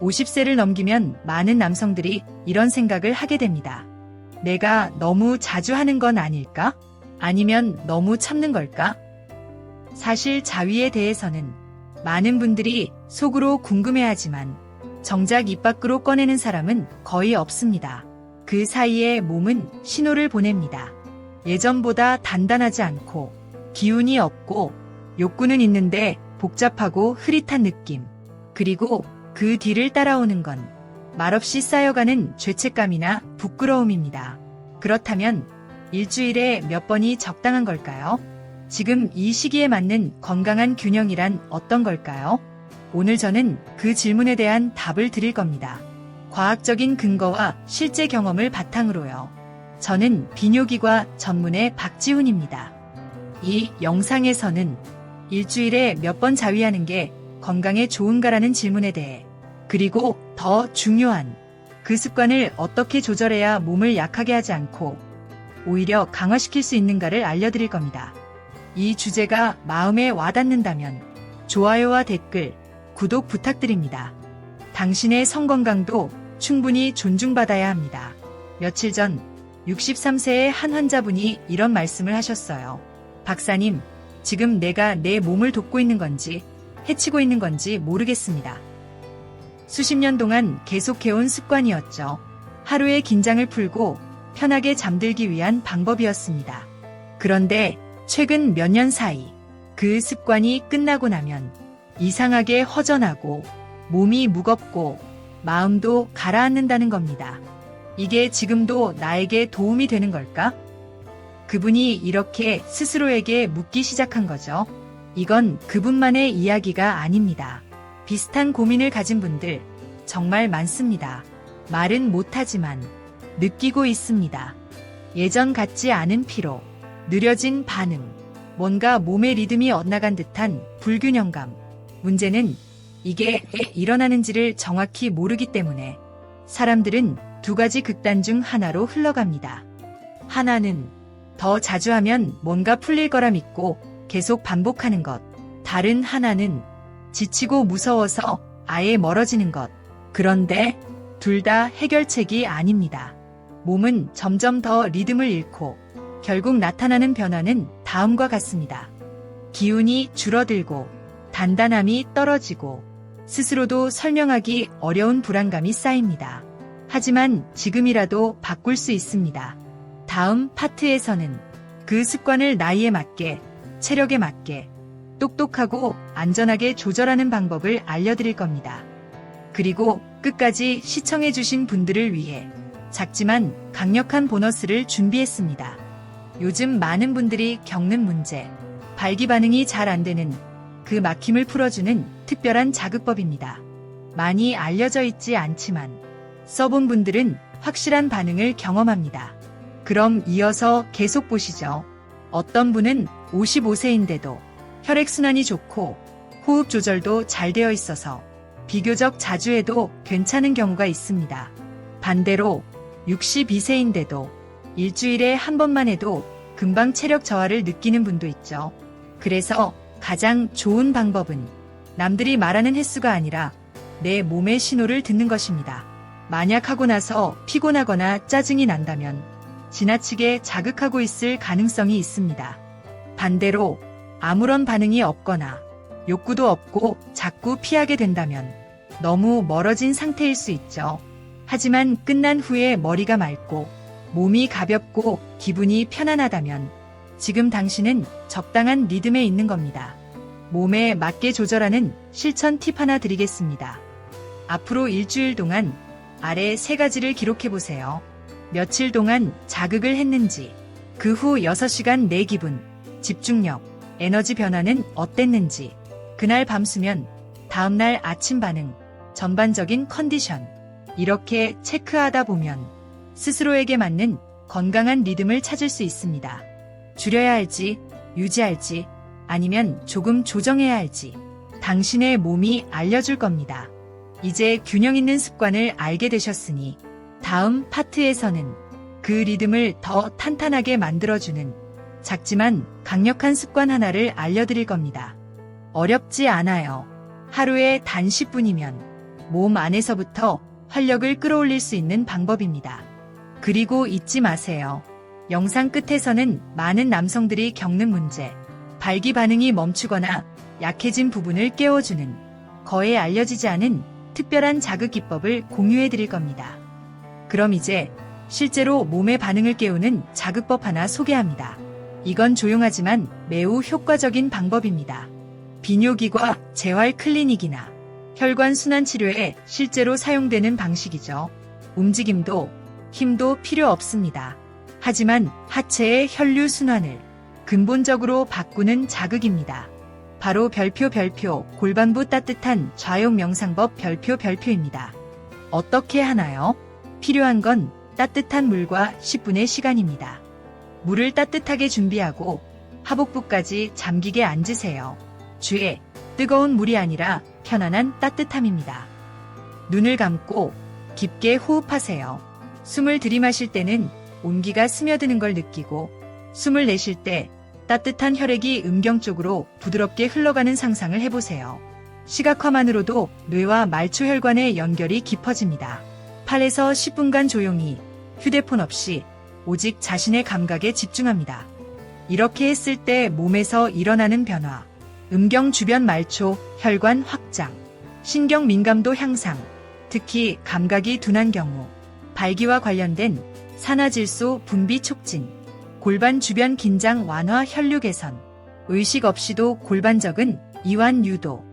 50세를 넘기면 많은 남성들이 이런 생각을 하게 됩니다. 내가 너무 자주 하는 건 아닐까? 아니면 너무 참는 걸까? 사실 자위에 대해서는 많은 분들이 속으로 궁금해하지만 정작 입 밖으로 꺼내는 사람은 거의 없습니다. 그 사이에 몸은 신호를 보냅니다. 예전보다 단단하지 않고 기운이 없고 욕구는 있는데 복잡하고 흐릿한 느낌. 그리고 그 뒤를 따라오는 건 말없이 쌓여가는 죄책감이나 부끄러움입니다. 그렇다면 일주일에 몇 번이 적당한 걸까요? 지금 이 시기에 맞는 건강한 균형이란 어떤 걸까요? 오늘 저는 그 질문에 대한 답을 드릴 겁니다. 과학적인 근거와 실제 경험을 바탕으로요. 저는 비뇨기과 전문의 박지훈입니다. 이 영상에서는 일주일에 몇 번 자위하는 게 건강에 좋은가라는 질문에 대해 그리고 더 중요한 그 습관을 어떻게 조절해야 몸을 약하게 하지 않고 오히려 강화시킬 수 있는가를 알려드릴 겁니다. 이 주제가 마음에 와닿는다면 좋아요와 댓글, 구독 부탁드립니다. 당신의 성건강도 충분히 존중받아야 합니다. 며칠 전 63세의 한 환자분이 이런 말씀을 하셨어요. 박사님, 지금 내가 내 몸을 돕고 있는 건지 해치고 있는 건지 모르겠습니다. 수십 년 동안 계속해온 습관이었죠. 하루의 긴장을 풀고 편하게 잠들기 위한 방법이었습니다. 그런데 최근 몇 년 사이 그 습관이 끝나고 나면 이상하게 허전하고 몸이 무겁고 마음도 가라앉는다는 겁니다. 이게 지금도 나에게 도움이 되는 걸까? 그분이 이렇게 스스로에게 묻기 시작한 거죠. 이건 그분만의 이야기가 아닙니다. 비슷한 고민을 가진 분들 정말 많습니다. 말은 못하지만 느끼고 있습니다. 예전 같지 않은 피로, 느려진 반응, 뭔가 몸의 리듬이 엇나간 듯한 불균형감. 문제는 이게 왜 일어나는지를 정확히 모르기 때문에 사람들은 두 가지 극단 중 하나로 흘러갑니다. 하나는 더 자주 하면 뭔가 풀릴 거라 믿고 계속 반복하는 것. 다른 하나는 지치고 무서워서 아예 멀어지는 것. 그런데 둘 다 해결책이 아닙니다. 몸은 점점 더 리듬을 잃고 결국 나타나는 변화는 다음과 같습니다. 기운이 줄어들고 단단함이 떨어지고 스스로도 설명하기 어려운 불안감이 쌓입니다. 하지만 지금이라도 바꿀 수 있습니다. 다음 파트에서는 그 습관을 나이에 맞게, 체력에 맞게, 똑똑하고 안전하게 조절하는 방법을 알려드릴 겁니다. 그리고 끝까지 시청해주신 분들을 위해 작지만 강력한 보너스를 준비했습니다. 요즘 많은 분들이 겪는 문제, 발기 반응이 잘 안 되는 그 막힘을 풀어주는 특별한 자극법입니다. 많이 알려져 있지 않지만 써본 분들은 확실한 반응을 경험합니다. 그럼 이어서 계속 보시죠. 어떤 분은 55세인데도 혈액순환이 좋고 호흡 조절도 잘 되어 있어서 비교적 자주 해도 괜찮은 경우가 있습니다. 반대로 62세인데도 일주일에 한 번만 해도 금방 체력 저하를 느끼는 분도 있죠. 그래서 가장 좋은 방법은 남들이 말하는 횟수가 아니라 내 몸의 신호를 듣는 것입니다. 만약 하고 나서 피곤하거나 짜증이 난다면 지나치게 자극하고 있을 가능성이 있습니다. 반대로 아무런 반응이 없거나 욕구도 없고 자꾸 피하게 된다면 너무 멀어진 상태일 수 있죠. 하지만 끝난 후에 머리가 맑고 몸이 가볍고 기분이 편안하다면 지금 당신은 적당한 리듬에 있는 겁니다. 몸에 맞게 조절하는 실천 팁 하나 드리겠습니다. 앞으로 일주일 동안 아래 세 가지를 기록해 보세요. 며칠 동안 자극을 했는지, 그 후 6시간 내 기분, 집중력, 에너지 변화는 어땠는지, 그날 밤 수면, 다음날 아침 반응, 전반적인 컨디션, 이렇게 체크하다 보면 스스로에게 맞는 건강한 리듬을 찾을 수 있습니다. 줄여야 할지, 유지할지, 아니면 조금 조정해야 할지, 당신의 몸이 알려줄 겁니다. 이제 균형 있는 습관을 알게 되셨으니, 다음 파트에서는 그 리듬을 더 탄탄하게 만들어주는 작지만 강력한 습관 하나를 알려드릴 겁니다. 어렵지 않아요. 하루에 단 10분이면 몸 안에서부터 활력을 끌어올릴 수 있는 방법입니다. 그리고 잊지 마세요. 영상 끝에서는 많은 남성들이 겪는 문제, 발기 반응이 멈추거나 약해진 부분을 깨워주는 거에 알려지지 않은 특별한 자극 기법을 공유해 드릴 겁니다. 그럼 이제 실제로 몸의 반응을 깨우는 자극법 하나 소개합니다. 이건 조용하지만 매우 효과적인 방법입니다. 비뇨기과 재활 클리닉이나 혈관 순환 치료에 실제로 사용되는 방식이죠. 움직임도 힘도 필요 없습니다. 하지만 하체의 혈류 순환을 근본적으로 바꾸는 자극입니다. 바로 별표 별표 골반부 따뜻한 좌욕 명상법 별표 별표입니다. 어떻게 하나요? 필요한 건 따뜻한 물과 10분의 시간입니다. 물을 따뜻하게 준비하고 하복부까지 잠기게 앉으세요. 주에 뜨거운 물이 아니라 편안한 따뜻함입니다. 눈을 감고 깊게 호흡하세요. 숨을 들이마실 때는 온기가 스며드는 걸 느끼고 숨을 내쉴 때 따뜻한 혈액이 음경 쪽으로 부드럽게 흘러가는 상상을 해보세요. 시각화만으로도 뇌와 말초혈관의 연결이 깊어집니다. 8에서 10분간 조용히 휴대폰 없이 오직 자신의 감각에 집중합니다. 이렇게 했을 때 몸에서 일어나는 변화, 음경 주변 말초, 혈관 확장, 신경 민감도 향상, 특히 감각이 둔한 경우, 발기와 관련된 산화질소 분비 촉진, 골반 주변 긴장 완화 혈류 개선, 의식 없이도 골반적은 이완 유도.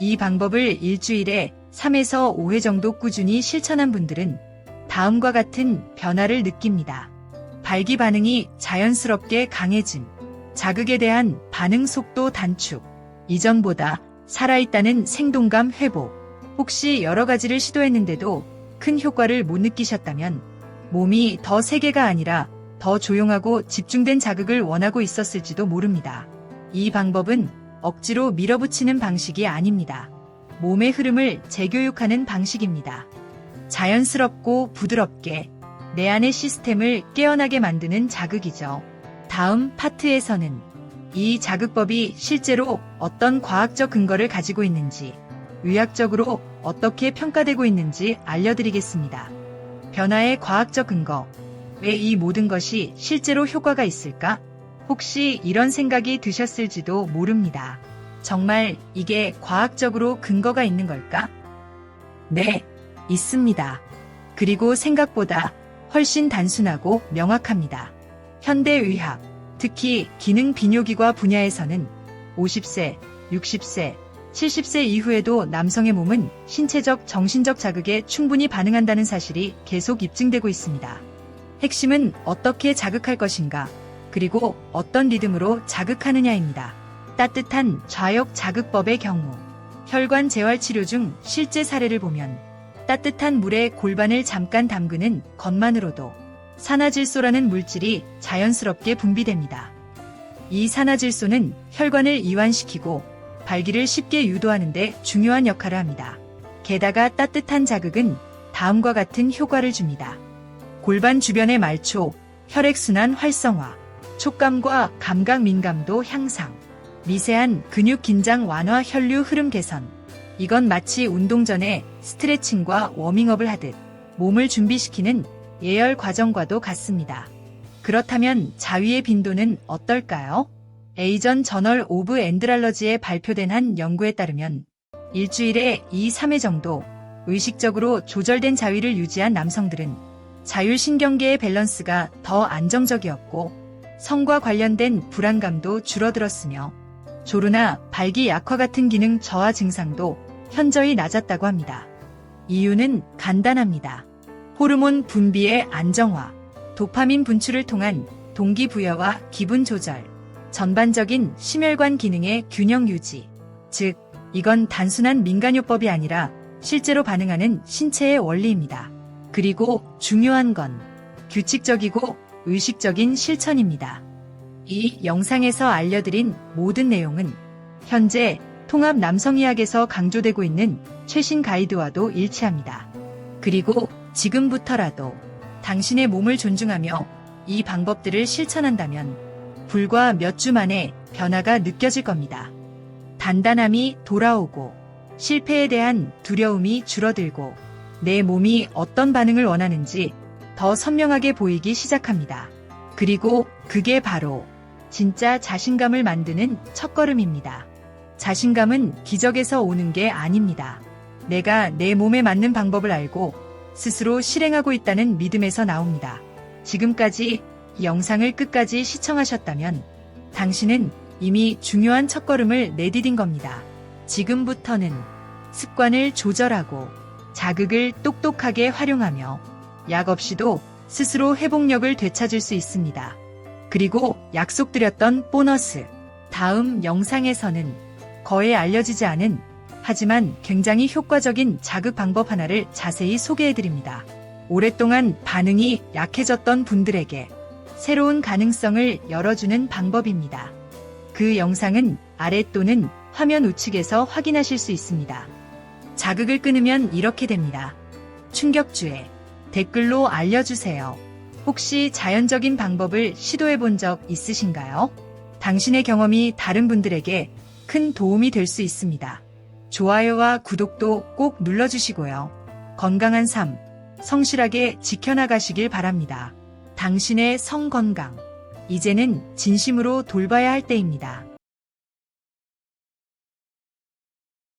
이 방법을 일주일에 3에서 5회 정도 꾸준히 실천한 분들은 다음과 같은 변화를 느낍니다. 발기 반응이 자연스럽게 강해짐, 자극에 대한 반응 속도 단축, 이전보다 살아있다는 생동감 회복. 혹시 여러 가지를 시도했는데도 큰 효과를 못 느끼셨다면 몸이 더 세게가 아니라 더 조용하고 집중된 자극을 원하고 있었을지도 모릅니다. 이 방법은 억지로 밀어붙이는 방식이 아닙니다. 몸의 흐름을 재교육하는 방식입니다. 자연스럽고 부드럽게 내 안의 시스템을 깨어나게 만드는 자극이죠. 다음 파트에서는 이 자극법이 실제로 어떤 과학적 근거를 가지고 있는지, 의학적으로 어떻게 평가되고 있는지 알려드리겠습니다. 변화의 과학적 근거. 왜 이 모든 것이 실제로 효과가 있을까? 혹시 이런 생각이 드셨을지도 모릅니다. 정말 이게 과학적으로 근거가 있는 걸까? 네, 있습니다. 그리고 생각보다 훨씬 단순하고 명확합니다. 현대의학, 특히 기능 비뇨기과 분야에서는 50세, 60세, 70세 이후에도 남성의 몸은 신체적, 정신적 자극에 충분히 반응한다는 사실이 계속 입증되고 있습니다. 핵심은 어떻게 자극할 것인가, 그리고 어떤 리듬으로 자극하느냐입니다. 따뜻한 좌욕 자극법의 경우, 혈관 재활 치료 중 실제 사례를 보면 따뜻한 물에 골반을 잠깐 담그는 것만으로도 산화질소라는 물질이 자연스럽게 분비됩니다. 이 산화질소는 혈관을 이완시키고 발기를 쉽게 유도하는 데 중요한 역할을 합니다. 게다가 따뜻한 자극은 다음과 같은 효과를 줍니다. 골반 주변의 말초, 혈액순환 활성화, 촉감과 감각 민감도 향상, 미세한 근육 긴장 완화 혈류 흐름 개선. 이건 마치 운동 전에 스트레칭과 워밍업을 하듯 몸을 준비시키는 예열 과정과도 같습니다. 그렇다면 자위의 빈도는 어떨까요? 에이전 저널 오브 엔드랄러지에 발표된 한 연구에 따르면 일주일에 2, 3회 정도 의식적으로 조절된 자위를 유지한 남성들은 자율신경계의 밸런스가 더 안정적이었고 성과 관련된 불안감도 줄어들었으며 조루나 발기 약화 같은 기능 저하 증상도 현저히 낮았다고 합니다. 이유는 간단합니다. 호르몬 분비의 안정화, 도파민 분출을 통한 동기부여와 기분 조절, 전반적인 심혈관 기능의 균형 유지. 즉, 이건 단순한 민간요법이 아니라 실제로 반응하는 신체의 원리입니다. 그리고 중요한 건 규칙적이고 의식적인 실천입니다. 이 영상에서 알려드린 모든 내용은 현재 통합 남성의학에서 강조되고 있는 최신 가이드와도 일치합니다. 그리고 지금부터라도 당신의 몸을 존중하며 이 방법들을 실천한다면 불과 몇 주 만에 변화가 느껴질 겁니다. 단단함이 돌아오고 실패에 대한 두려움이 줄어들고 내 몸이 어떤 반응을 원하는지 더 선명하게 보이기 시작합니다. 그리고 그게 바로 진짜 자신감을 만드는 첫걸음입니다. 자신감은 기적에서 오는 게 아닙니다. 내가 내 몸에 맞는 방법을 알고 스스로 실행하고 있다는 믿음에서 나옵니다. 지금까지 이 영상을 끝까지 시청하셨다면 당신은 이미 중요한 첫걸음을 내디딘 겁니다. 지금부터는 습관을 조절하고 자극을 똑똑하게 활용하며 약 없이도 스스로 회복력을 되찾을 수 있습니다. 그리고 약속드렸던 보너스. 다음 영상에서는 거의 알려지지 않은 하지만 굉장히 효과적인 자극 방법 하나를 자세히 소개해드립니다. 오랫동안 반응이 약해졌던 분들에게 새로운 가능성을 열어주는 방법입니다. 그 영상은 아래 또는 화면 우측에서 확인하실 수 있습니다. 자극을 끊으면 이렇게 됩니다. 충격주에 댓글로 알려주세요. 혹시 자연적인 방법을 시도해 본 적 있으신가요? 당신의 경험이 다른 분들에게 큰 도움이 될 수 있습니다. 좋아요와 구독도 꼭 눌러주시고요. 건강한 삶, 성실하게 지켜나가시길 바랍니다. 당신의 성 건강, 이제는 진심으로 돌봐야 할 때입니다.